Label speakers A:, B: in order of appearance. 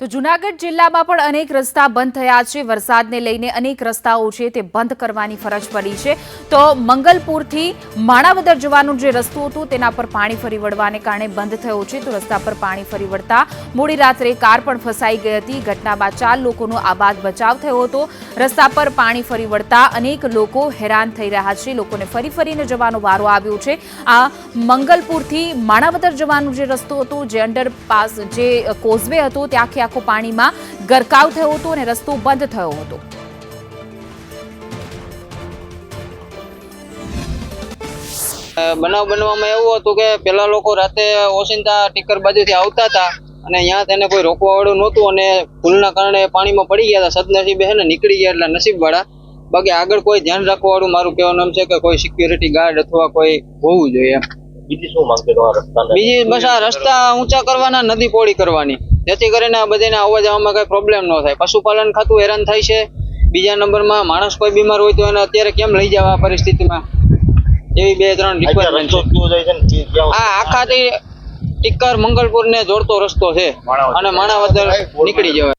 A: તો જુનાગઢ જિલ્લામાં પણ અનેક રસ્તા બંધ થયા છે. વરસાદને લઈને અનેક રસ્તાઓ છે તે બંધ કરવાની ફરજ પડી છે. તો મંગલપુરથી માણાવદર જવાનું જે રસ્તો હતો તેના પર પાણી ફરી વળવાને કારણે બંધ થયો છે. તો રસ્તા પર પાણી ફરી વળતા મોડી રાત્રે કાર પણ ફસાઈ ગઈ હતી. ઘટના બાદ ચાર લોકોનો આબાદ બચાવ થયો હતો. રસ્તા પર પાણી ફરી વળતા અનેક લોકો હેરાન થઈ રહ્યા છે. લોકોને ફરી ફરીને જવાનો વારો આવ્યો છે. આ મંગલપુરથી માણાવદર જવાનો જે રસ્તો હતો, જે અંડરપાસ જે કોઝવે હતો તે આખે પાણીમાં ગરકાવ થયો હતો અને રસ્તો બંધ થયો હતો.
B: બનાવ બનવામાં એવું હતું કે પેલા લોકો રાતે ઓસિંતા ટીકર બાજુથી આવતા હતા અને અહીંયા તેને કોઈ રોકવા વાળું નહોતું અને ભૂલના કારણે પાણીમાં પડી ગયા હતા. સદનસીબે હે ને નીકળી ગયા એટલે નસીબ વાળા બાકી આગળ કોઈ ધ્યાન રાખવા વાળું મારું કહેવાનું એમ છે કે કોઈ સિક્યુરિટી ગાર્ડ અથવા કોઈ હોવું જોઈએ
C: બીજી શું માંગ છે તમારા રસ્તાને?
B: બીજી બસ આ રસ્તા ઊંચા કરવાના નદી પોળી કરવાની. જેથી કરીને બધાને આવવા જવામાં કંઈ પ્રોબ્લેમ ન થાય. પશુપાલન ખાતું હેરાન થાય છે. બીજા નંબરમાં માણસ કોઈ બીમાર હોય તો એને અત્યારે કેમ લઈ જવા આ પરિસ્થિતિમાં? એવી બે ત્રણ રિક્વાયરમેન્ટ છે. આ આખાથી ટિક્કર મંગલપુર ને જોડતો રસ્તો છે. અને માણાવદર નીકળી જવાય.